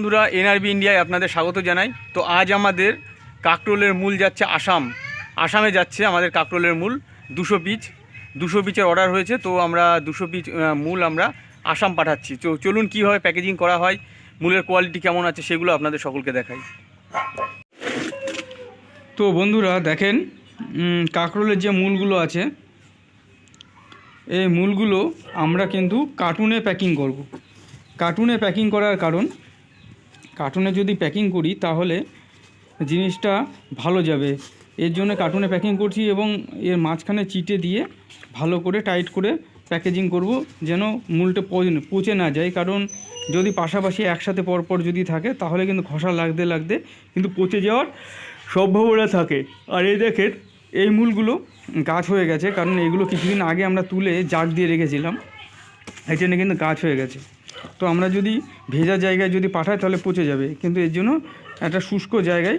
বন্ধুরা এনআরবি ইন্ডিয়ায় আপনাদের স্বাগত জানাই। তো আজ আমাদের কাকরোলের মূল যাচ্ছে আসাম। আসামে যাচ্ছে আমাদের কাকরোলের মূল, দুশো পিচ। দুশো পিচের অর্ডার হয়েছে, তো আমরা দুশো পিচ মূল আমরা আসাম পাঠাচ্ছি। তো চলুন কীভাবে প্যাকেজিং করা হয়, মূলের কোয়ালিটি কেমন আছে, সেগুলো আপনাদের সকলকে দেখাই। তো বন্ধুরা, দেখেন কাকরোলের যে মূলগুলো আছে, এই মূলগুলো আমরা কিন্তু কার্টুনে প্যাকিং করব। কার্টুনে প্যাকিং করার কারণ কার্টুনে যদি প্যাকিং করি, তাহলে জিনিসটা ভালো যাবে। এর জন্য কার্টুনে প্যাকিং করছি এবং এর মাঝখানে চিটে দিয়ে ভালো করে টাইট করে প্যাকেজিং করব, যেন মূলটা পচে- না যায়। কারণ যদি পাশাপাশি একসাথে পরপর যদি থাকে, তাহলে কিন্তু ঘষা লাগতে লাগতে কিন্তু পচে যাওয়ার সম্ভাবনা থাকে। আর এই দেখেন, এই মূলগুলো গাছ হয়ে গেছে, কারণ এগুলো কিছুদিন আগে আমরা তুলে জাগ দিয়ে রেখেছিলাম। এই জন্য কিন্তু গাছ হয়ে গেছে। তো আমরা যদি ভেজা জায়গায় যদি পাঠাই তাহলে পচে যাবে কিন্তু এর জন্য একটা শুষ্ক জায়গায়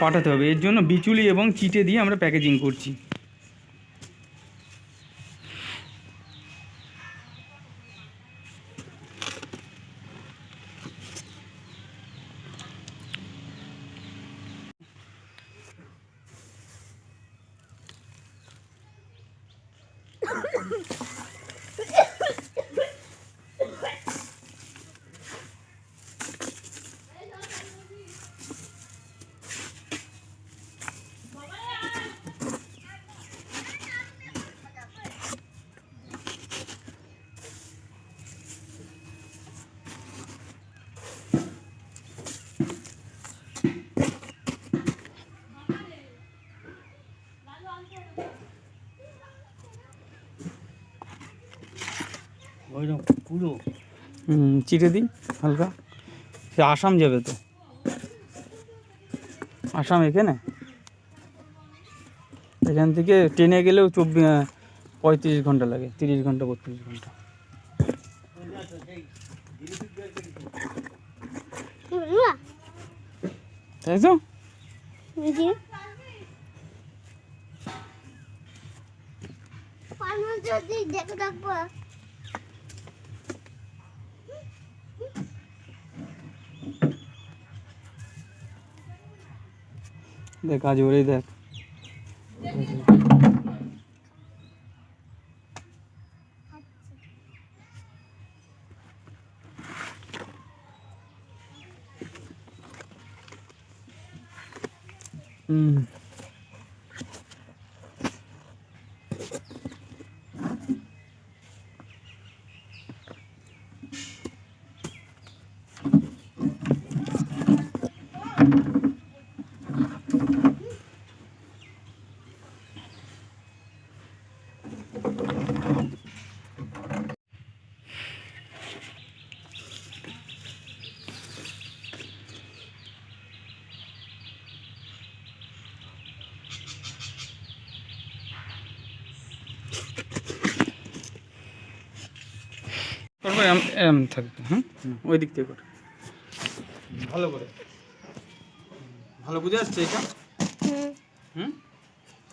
পাঠাতে হবে এর জন্য বিচুলি এবং চিটে দিয়ে আমরা প্যাকেজিং করছি পুরো। হুম চিটে দিই হালকা। সে আসাম যাবে তো। আসাম এখানে? এখান থেকে ট্রেনে গেলেও চব্বিশ পঁয়ত্রিশ ঘণ্টা লাগে তিরিশ ঘণ্টা বত্রিশ ঘণ্টা। তাই তো? যদি দেখে থাকব দেখ কাজ ওরেই দেখ হুম তারপরে থাকবে হ্যাঁ? ওই দিক থেকে কর। ভালো করে। ভালো বুঝে আসছে এটা? হুম।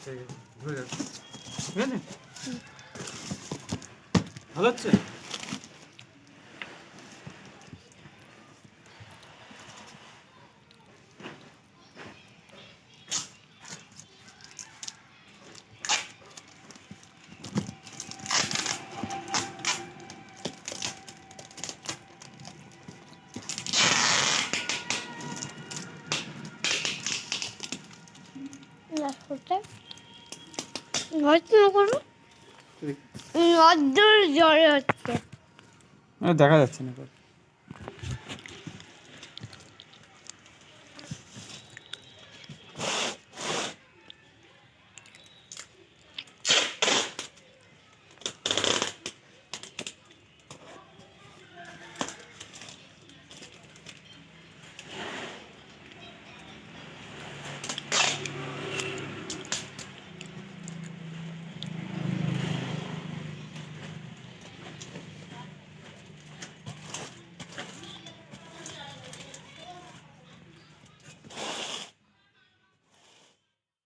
ঠিক আছে ঠিক আছে? ভালো হচ্ছে? হচ্ছে না করো অদ্দূর জ্বরে হচ্ছে। দেখা যাচ্ছে না।